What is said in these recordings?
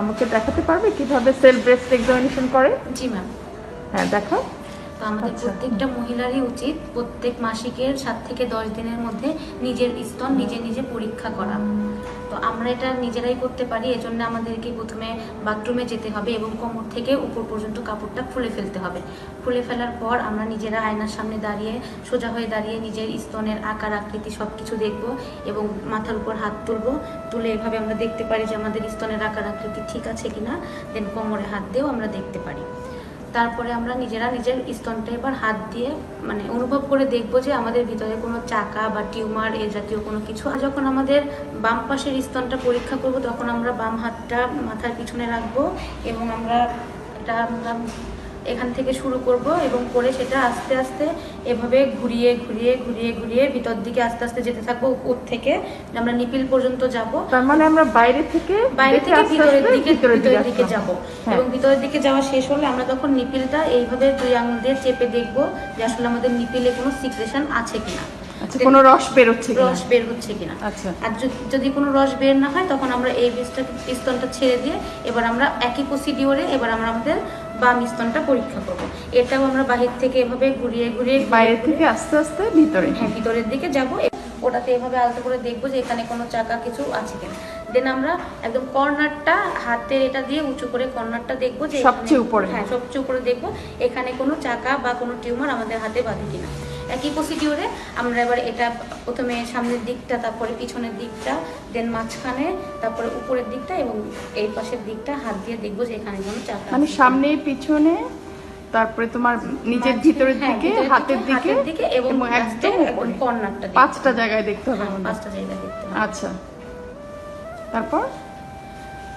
আমাকে দেখাতে পারবে কীভাবে সেলফ ব্রেস্ট এক্সামিনেশন করে? জি ম্যাম হ্যাঁ দেখো তো আমাদের আচ্ছা। প্রত্যেকটা মহিলারই উচিত প্রত্যেক মাসিকের সাত থেকে দশ দিনের মধ্যে নিজের স্তন নিজে নিজে পরীক্ষা করা। তো আমরা এটা নিজেরাই করতে পারি এজন্য আমাদেরকে প্রথমে বাথরুমে যেতে হবে এবং কোমর থেকে উপর পর্যন্ত কাপড়টা খুলে ফেলতে হবে। খুলে ফেলার পর আমরা নিজেরা আয়নার সামনে দাঁড়িয়ে সোজা হয়ে দাঁড়িয়ে নিজের স্তনের আকার আকৃতি সব কিছু দেখব এবং মাথার উপর হাত তুলব। তুলে এভাবে আমরা দেখতে পারি যে আমাদের স্তনের আকার আকৃতি ঠিক আছে কিনা। দেন কোমরে হাত দিয়েও আমরা দেখতে পারি। তারপরে আমরা নিজেরা নিজের স্তনটা এবার হাত দিয়ে মানে অনুভব করে দেখব যে আমাদের ভিতরে কোনো চাকা বা টিউমার এ জাতীয় কোনো কিছু আর যখন আমাদের বাম পাশের স্তনটা পরীক্ষা করব, তখন আমরা বাম হাতটা মাথার পিছনে রাখব এবং আমরা এটা আমরা এখান থেকে শুরু করব এবং করে সেটা আস্তে আস্তে এভাবে ঘুরিয়ে ঘুরিয়ে ঘুরিয়ে ঘুরিয়ে ভিতর দিকে আস্তে আস্তে যেতে থাকব উপর থেকে আমরা নিপিল পর্যন্ত যাব তার মানে আমরা বাইরে থেকে বাইরে থেকে ভিতরের দিকে ভিতরের দিকে। যাব হ্যাঁ। এবং ভিতরের দিকে যাওয়া শেষ হলে আমরা তখন নিপিলটা এইভাবে দুই আঙুল দিয়ে চেপে দেখব যে আসলে আমাদের নিপিলে কোনো সিক্রেশন আছে কিনা আচ্ছা কোনো রস বেরোচ্ছে কিনা? রস বের হচ্ছে কিনা। আচ্ছা। আর যদি- কোনো রস বের না হয় তখন আমরা এই পিস্তনটা ছেড়ে দিয়ে এবার আমরা একই প্রসিডিওরে এবার আমরা আমাদের বাম স্তনটা পরীক্ষা করব। এটাও আমরা বাহির থেকে এভাবে ঘুরিয়ে ঘুরিয়ে ঘুরিয়ে বাইরে থেকে আস্তে আস্তে ভিতরে। হ্যাঁ ভিতরের দিকে যাব। ওটাতে এভাবে আলতো করে দেখব যে এখানে কোনো চাকা কিছু আছে কিনা। দেন আমরা একদম কর্নারটা হাতের এটা দিয়ে উঁচু করে কর্নারটা দেখব যে সবচেয়ে উপরে। হ্যাঁ সবচেয়ে উপরে দেখব এখানে কোনো চাকা বা কোনো টিউমার আমাদের হাতে বাঁধে কিনা। একই প্রসিডিওরে আমরা এবার এটা প্রথমে সামনের দিকটা তারপরে পিছনের দিকটা দেন মাঝখানে তারপরে উপরের দিকটা এবং এই পাশের দিকটা হাত দিয়ে দেখব যে এখানে কোনো চাকা মানে সামনে পিছনে তারপরে তোমার নিজের ভিতরের হ্যাঁ, দিকে হাতের দিকে দিকে এবং একদম কর্নারটা পাঁচটা জায়গায় দেখতে হবে হ্যাঁ, পাঁচটা জায়গায় দেখতে হবে। আচ্ছা। তারপর?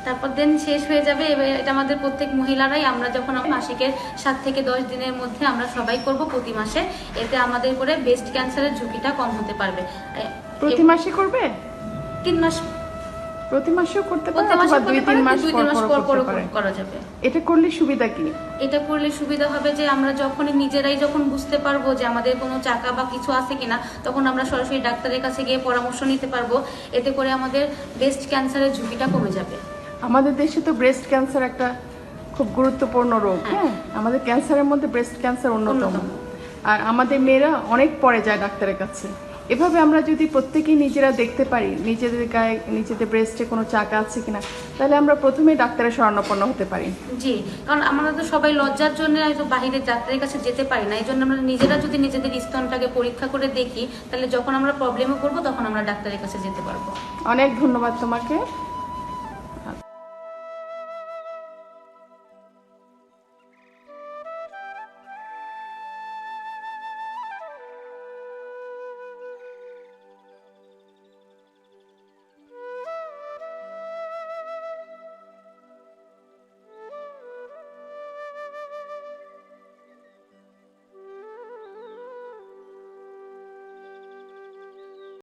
তারপর দেন শেষ হয়ে যাবে। এবার এটা আমাদের প্রত্যেক মহিলারাই। আমরা যখন মাসিকের সাত থেকে দশ দিনের মধ্যে আমরা সবাই করব প্রতি মাসে। এতে আমাদের করে বেস্ট ক্যান্সারের ঝুঁকিটা কম হতে পারবে। প্রতি মাসে করবে? তিন মাস প্রতি মাসেও করতে পারে অথবা দুই তিন মাস পর পর করা যাবে। এটা করলে সুবিধা কি? এটা করলে সুবিধা হবে যে আমরা যখন নিজেরাই যখন বুঝতে পারব যে আমাদের কোনো চাকা বা কিছু আছে কিনা তখন আমরা সরাসরি ডাক্তারের কাছে গিয়ে পরামর্শ নিতে পারব। এতে করে আমাদের ব্রেস্ট ক্যান্সারের ঝুঁকিটা কমে যাবে। আমাদের দেশে তো ব্রেস্ট ক্যান্সার একটা খুব গুরুত্বপূর্ণ রোগ হ্যাঁ। হ্যাঁ? আমাদের ক্যান্সারের মধ্যে ব্রেস্ট ক্যান্সার অন্যতম। অন্যতম। আর আমাদের মেয়েরা অনেক পরে যায় ডাক্তারের কাছে। এভাবে আমরা যদি প্রত্যেকেই নিজেরা দেখতে পারি নিজেদের গায়ে নিজেদের ব্রেস্টে কোনো চাকা আছে কিনা তাহলে আমরা প্রথমে ডাক্তারের শরণাপন্ন হতে পারি। জি কারণ আমরা তো সবাই লজ্জার জন্য হয়তো বাইরে ডাক্তারের কাছে যেতে পারি না এই জন্য আমরা নিজেরা যদি নিজেদের স্তনটাকে পরীক্ষা করে দেখি তাহলে যখন আমরা প্রবলেমে পড়ব তখন আমরা ডাক্তারের কাছে যেতে পারব। অনেক ধন্যবাদ তোমাকে।